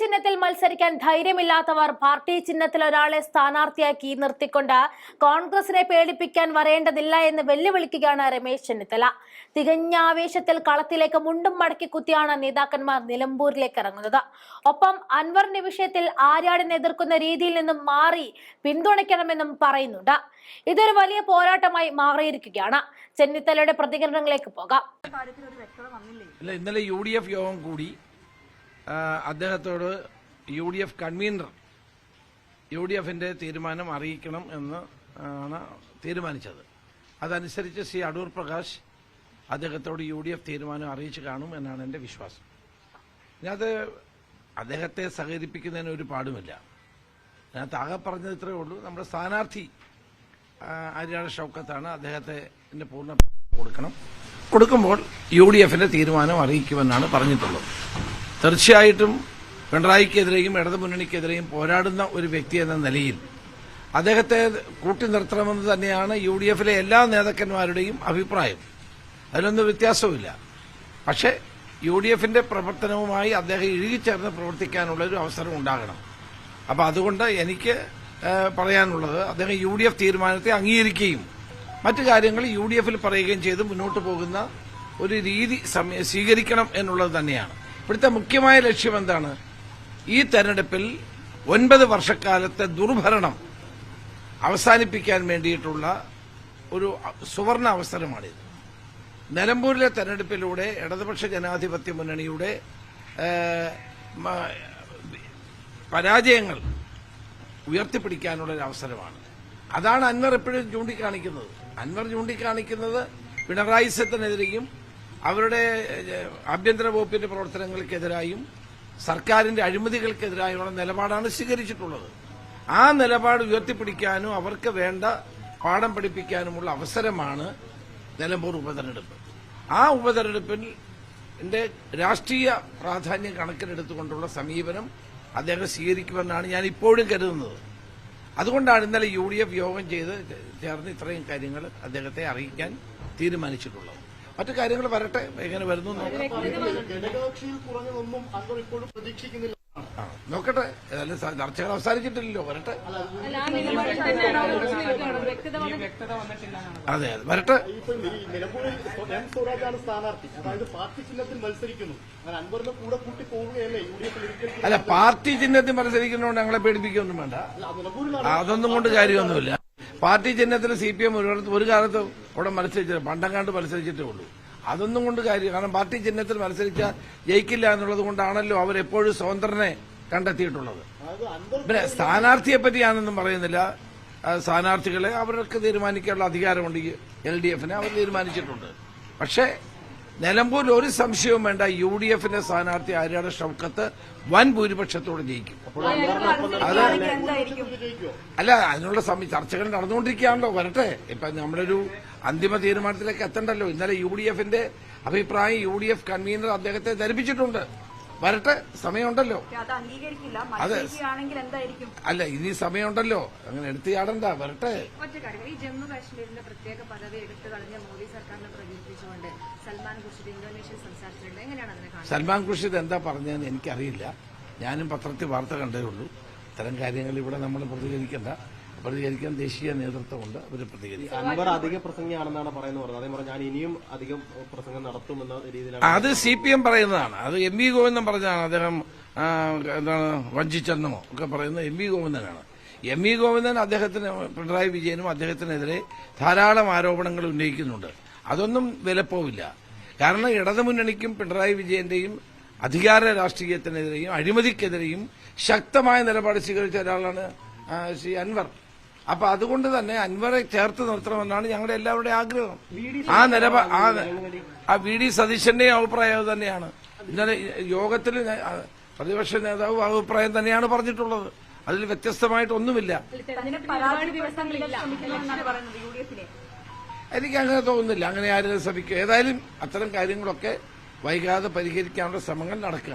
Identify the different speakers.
Speaker 1: ചിഹ്നത്തിൽ മത്സരിക്കാൻ ധൈര്യമില്ലാത്തവർ പാർട്ടി ചിഹ്നത്തിൽ ഒരാളെ സ്ഥാനാർത്ഥിയാക്കി നിർത്തിക്കൊണ്ട് കോൺഗ്രസിനെ പേടിപ്പിക്കാൻ വരേണ്ടതില്ല എന്ന് വെല്ലുവിളിക്കുകയാണ് രമേശ് ചെന്നിത്തല. തികഞ്ഞ ആവേശത്തിൽ കളത്തിലേക്ക് മുണ്ടും മടക്കി കുത്തിയാണ് നേതാക്കന്മാർ നിലമ്പൂരിലേക്ക് ഇറങ്ങുന്നത്. ഒപ്പം അൻവറിന്റെ വിഷയത്തിൽ ആര്യാടിനെ എതിർക്കുന്ന രീതിയിൽ നിന്നും മാറി പിന്തുണയ്ക്കണമെന്നും പറയുന്നുണ്ട്. ഇതൊരു വലിയ പോരാട്ടമായി മാറിയിരിക്കുകയാണ്. ചെന്നിത്തലയുടെ പ്രതികരണങ്ങളിലേക്ക് പോകാം.
Speaker 2: ഇന്നലെ യു ഡി എഫ് യോഗം കൂടി അദ്ദേഹത്തോട് U D F convener U D എഫിന്റെ തീരുമാനം അറിയിക്കണം എന്ന് ആണ് തീരുമാനിച്ചത്. അതനുസരിച്ച് ശ്രീ അടൂർ പ്രകാശ് അദ്ദേഹത്തോട് യു ഡി എഫ് തീരുമാനം അറിയിച്ചു കാണും എന്നാണ് എന്റെ വിശ്വാസം. ഇതിനകത്ത് അദ്ദേഹത്തെ സഹകരിപ്പിക്കുന്നതിന് ഒരു പാടുമില്ല. അതിനകത്ത് ആകെ പറഞ്ഞത് ഇത്രയേ ഉള്ളൂ. നമ്മുടെ സ്ഥാനാർത്ഥി ആര്യാട് ഷൗക്കത്താണ് അദ്ദേഹത്തെ ഇതിന്റെ പൂർണ കൊടുക്കണം. കൊടുക്കുമ്പോൾ യു ഡി എഫിന്റെ തീരുമാനം അറിയിക്കുമെന്നാണ് പറഞ്ഞിട്ടുള്ളത്. തീർച്ചയായിട്ടും പിണറായിക്കെതിരെയും ഇടതു മുന്നണിക്കെതിരെയും പോരാടുന്ന ഒരു വ്യക്തി എന്ന നിലയിൽ അദ്ദേഹത്തെ കൂട്ടി നിർത്തണമെന്ന് തന്നെയാണ് യു ഡി എഫിലെ എല്ലാ നേതാക്കന്മാരുടെയും അഭിപ്രായം. അതിലൊന്നും വ്യത്യാസവുമില്ല. പക്ഷേ യു ഡി എഫിന്റെ പ്രവർത്തനവുമായി അദ്ദേഹം ഇഴുകിച്ചേർന്ന് പ്രവർത്തിക്കാനുള്ള ഒരു അവസരം ഉണ്ടാകണം. അപ്പൊ അതുകൊണ്ട് എനിക്ക് പറയാനുള്ളത് അദ്ദേഹം യു ഡി എഫ് തീരുമാനത്തെ അംഗീകരിക്കുകയും മറ്റു കാര്യങ്ങൾ യു ഡി എഫിൽ പറയുകയും ചെയ്ത് മുന്നോട്ട് പോകുന്ന ഒരു രീതി സ്വീകരിക്കണം എന്നുള്ളത് തന്നെയാണ്. ഇവിടുത്തെ മുഖ്യമായ ലക്ഷ്യം എന്താണ്? ഈ തെരഞ്ഞെടുപ്പിൽ ഒൻപത് വർഷക്കാലത്തെ ദുർഭരണം അവസാനിപ്പിക്കാൻ വേണ്ടിയിട്ടുള്ള ഒരു സുവർണ അവസരമാണിത്. നിലമ്പൂരിലെ തെരഞ്ഞെടുപ്പിലൂടെ ഇടതുപക്ഷ ജനാധിപത്യ മുന്നണിയുടെ പരാജയങ്ങൾ ഉയർത്തിപ്പിടിക്കാനുള്ള ഒരു അവസരമാണ്. അതാണ് അൻവർ എപ്പോഴും ചൂണ്ടിക്കാണിക്കുന്നത്. അൻവർ ചൂണ്ടിക്കാണിക്കുന്നത് പിണറായിസത്തിനെതിരെയും അവരുടെ ആഭ്യന്തര വകുപ്പിന്റെ പ്രവർത്തനങ്ങൾക്കെതിരായും സർക്കാരിന്റെ അഴിമതികൾക്കെതിരായുള്ള നിലപാടാണ് സ്വീകരിച്ചിട്ടുള്ളത്. ആ നിലപാട് ഉയർത്തിപ്പിടിക്കാനും അവർക്ക് വേണ്ട പാഠം പഠിപ്പിക്കാനുമുള്ള അവസരമാണ് നിലമ്പൂർ ഉപതെരഞ്ഞെടുപ്പ്. ആ ഉപതെരഞ്ഞെടുപ്പിൽ രാഷ്ട്രീയ പ്രാധാന്യം കണക്കിലെടുത്തുകൊണ്ടുള്ള സമീപനം അദ്ദേഹം സ്വീകരിക്കുമെന്നാണ് ഞാൻ ഇപ്പോഴും കരുതുന്നത്. അതുകൊണ്ടാണ് ഇന്നലെ യു യോഗം ചെയ്ത് ചേർന്ന് ഇത്രയും കാര്യങ്ങൾ അദ്ദേഹത്തെ അറിയിക്കാൻ തീരുമാനിച്ചിട്ടുള്ളത്. മറ്റു കാര്യങ്ങൾ വരട്ടെ എങ്ങനെ വരുന്നു
Speaker 3: ഘടകകക്ഷിയിൽ ഇപ്പോഴും പ്രതീക്ഷിക്കുന്നില്ല.
Speaker 2: ആ, നോക്കട്ടെ ഏതായാലും ചർച്ചകൾ അവസാനിച്ചിട്ടില്ലല്ലോ വരട്ടെ. അതെ അതെ വരട്ടെ.
Speaker 3: സ്വരാജാണ് സ്ഥാനാർത്ഥി. അതായത് പാർട്ടി ചിഹ്നത്തിൽ മത്സരിക്കുന്നു. അങ്ങനെ അൻവറിന്റെ കൂടെ കൂട്ടി പോവുകയല്ലേ
Speaker 2: അല്ല പാർട്ടി ചിഹ്നത്തിൽ മത്സരിക്കുന്നതുകൊണ്ട് ഞങ്ങളെ പേടിപ്പിക്കൊന്നും വേണ്ട. അതൊന്നും കൊണ്ട് കാര്യമൊന്നുമില്ല. പാർട്ടി ചിഹ്നത്തിൽ സി പി എം ഒരു കാലത്ത് അവിടെ മത്സരിച്ചില്ല. പണ്ടങ്ങാണ്ട് മത്സരിച്ചിട്ടേ ഉള്ളൂ. അതൊന്നും കൊണ്ട് കാര്യം കാരണം പാർട്ടി ചിഹ്നത്തിൽ മത്സരിച്ചാൽ ജയിക്കില്ല എന്നുള്ളത് കൊണ്ടാണല്ലോ അവരെപ്പോഴും സ്വതന്ത്രനെ കണ്ടെത്തിയിട്ടുള്ളത്. പിന്നെ സ്ഥാനാർത്ഥിയെ പറ്റിയാണെന്നും പറയുന്നില്ല. സ്ഥാനാർത്ഥികളെ അവർക്ക് തീരുമാനിക്കാനുള്ള അധികാരമുണ്ട് എൽ ഡി എഫിനെ. അവർ തീരുമാനിച്ചിട്ടുണ്ട്. പക്ഷേ നിലമ്പൂരിൽ ഒരു സംശയവും വേണ്ട. യു ഡി എഫിന്റെ സ്ഥാനാർത്ഥി ആര്യാട് ഷൗക്കത്ത് വൻ ഭൂരിപക്ഷത്തോടെ ജയിക്കും. അത് അല്ല അതിനുള്ള ചർച്ചകൾ നടന്നുകൊണ്ടിരിക്കുകയാണല്ലോ. വരട്ടെ. ഇപ്പൊ നമ്മളൊരു അന്തിമ തീരുമാനത്തിലേക്ക് എത്തണ്ടല്ലോ. ഇന്നലെ യു ഡി എഫിന്റെ അഭിപ്രായം യു ഡി എഫ് കൺവീനർ അദ്ദേഹത്തെ ധരിപ്പിച്ചിട്ടുണ്ട്. വരട്ടെ സമയമുണ്ടല്ലോ.
Speaker 4: അത്
Speaker 2: അല്ല ഇനി സമയമുണ്ടല്ലോ. അങ്ങനെ എടുത്തു ചാടണ്ട വരട്ടെ.
Speaker 5: ഈ ജമ്മു കാശ്മീരിന്റെ പ്രത്യേക പദവി എടുത്തു കളഞ്ഞ മോദി സർക്കാരിനെ പ്രകീർത്തിച്ചുകൊണ്ട് സൽമാൻ ഖുർഷിദ് ഇന്തോനേഷ്യയിൽ സംസാരിച്ചിട്ടുണ്ട്. എങ്ങനെയാണ് അതിനെ
Speaker 2: സൽമാൻ ഖുർഷിദ് എന്താ പറഞ്ഞതെന്ന് എനിക്കറിയില്ല. ഞാനും പത്രത്തിൽ വാർത്ത കണ്ടേ ഉള്ളൂ. ഇത്തരം കാര്യങ്ങൾ ഇവിടെ നമ്മൾ പ്രതികരിക്കണ്ട. പ്രതികരിക്കാൻ ദേശീയ നേതൃത്വമുണ്ട്. അവർ പ്രതികരിക്കും.
Speaker 6: അൻവർ അധിക പ്രസംഗിയാണെന്നാണ് പറയുന്നത് പറഞ്ഞത്. അതേ പറഞ്ഞാൽ ഞാൻ ഇനിയും അധികം പ്രസംഗം നടത്തുമെന്ന രീതിയിലാണ്
Speaker 2: അത് സി പി എം പറയുന്നതാണ്. അത് എം വി ഗോവിന്ദൻ പറഞ്ഞതാണ്. അദ്ദേഹം എന്താണ് വഞ്ചിച്ചെന്നോ ഒക്കെ പറയുന്നത് എം വി ഗോവിന്ദനാണ്. എം വി ഗോവിന്ദൻ അദ്ദേഹത്തിന് പിണറായി വിജയനും അദ്ദേഹത്തിനെതിരെ ധാരാളം ആരോപണങ്ങൾ ഉന്നയിക്കുന്നുണ്ട്. അതൊന്നും വിലപ്പോവില്ല. കാരണം ഇടതുമുന്നണിക്കും പിണറായി വിജയന്റെയും അധികാര രാഷ്ട്രീയത്തിനെതിരെയും അഴിമതിക്കെതിരെയും ശക്തമായ നിലപാട് സ്വീകരിച്ച ഒരാളാണ് ശ്രീ അൻവർ. അപ്പൊ അതുകൊണ്ട് തന്നെ അൻവറെ ചേർത്ത് നിർത്തണമെന്നാണ് ഞങ്ങളുടെ എല്ലാവരുടെ ആഗ്രഹം. ആ നിലപാ ആ ആ വി ഡി സതീശന്റെയും അഭിപ്രായം തന്നെയാണ്. ഇന്നലെ യോഗത്തിൽ പ്രതിപക്ഷ നേതാവ് അഭിപ്രായം തന്നെയാണ് പറഞ്ഞിട്ടുള്ളത്. അതിൽ വ്യത്യസ്തമായിട്ടൊന്നുമില്ല എനിക്ക് അങ്ങനെ തോന്നുന്നില്ല. അങ്ങനെ ആരും ശ്രമിക്കും. ഏതായാലും അത്തരം കാര്യങ്ങളൊക്കെ വൈകാതെ പരിഹരിക്കാനുള്ള ശ്രമങ്ങൾ നടക്കുകയാണ്.